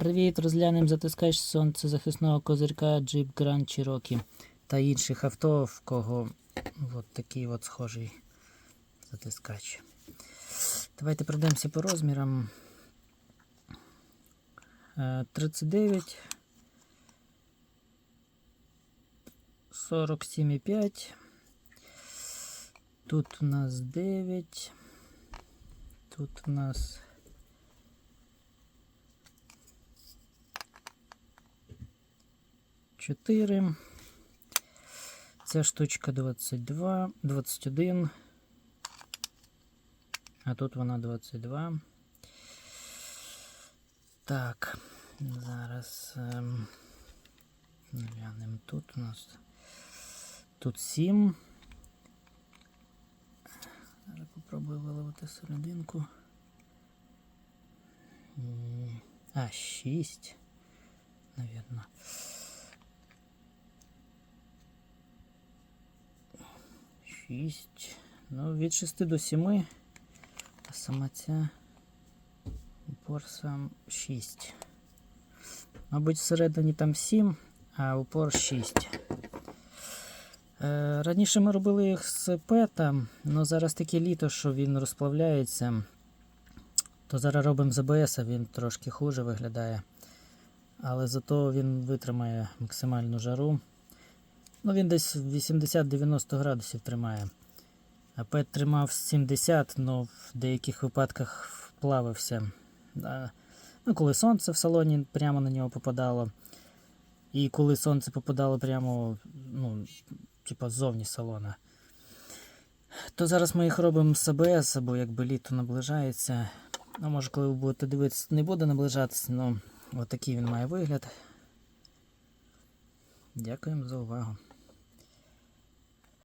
Привіт, розглянемо затискач сонцезахисного козирка Jeep Grand Cherokee та інших авто, в кого от такий от схожий затискач. Давайте пройдемося по розмірам. Е, 39, 47,5. Тут у нас 9. Тут у нас Чотири. Ця штучка 22, 21. А тут вона 22. Так, зараз ем, глянемо. Тут у нас тут 7. Зараз попробую виливати серединку. А, 6. Навірно. Шість. Ну, від 6 до 7. А сама ця упор сам 6. Мабуть, всередині там 7, а упор 6. Е, раніше ми робили їх з пета, але зараз таке літо, що він розплавляється. То зараз робимо з АБС, а він трошки хуже виглядає. Але зато він витримає максимальну жару. Ну, він десь 80-90 градусів тримає. А пет тримав 70, але в деяких випадках вплавився. А, Ну, коли сонце в салоні прямо на нього попадало. І коли сонце попадало прямо, ну, типа ззовні салона. То зараз ми їх робимо з АБС, або якби літо наближається. Ну, може, коли ви будете дивитися, не буде наближатися, але отакий він має вигляд. Дякуємо за увагу.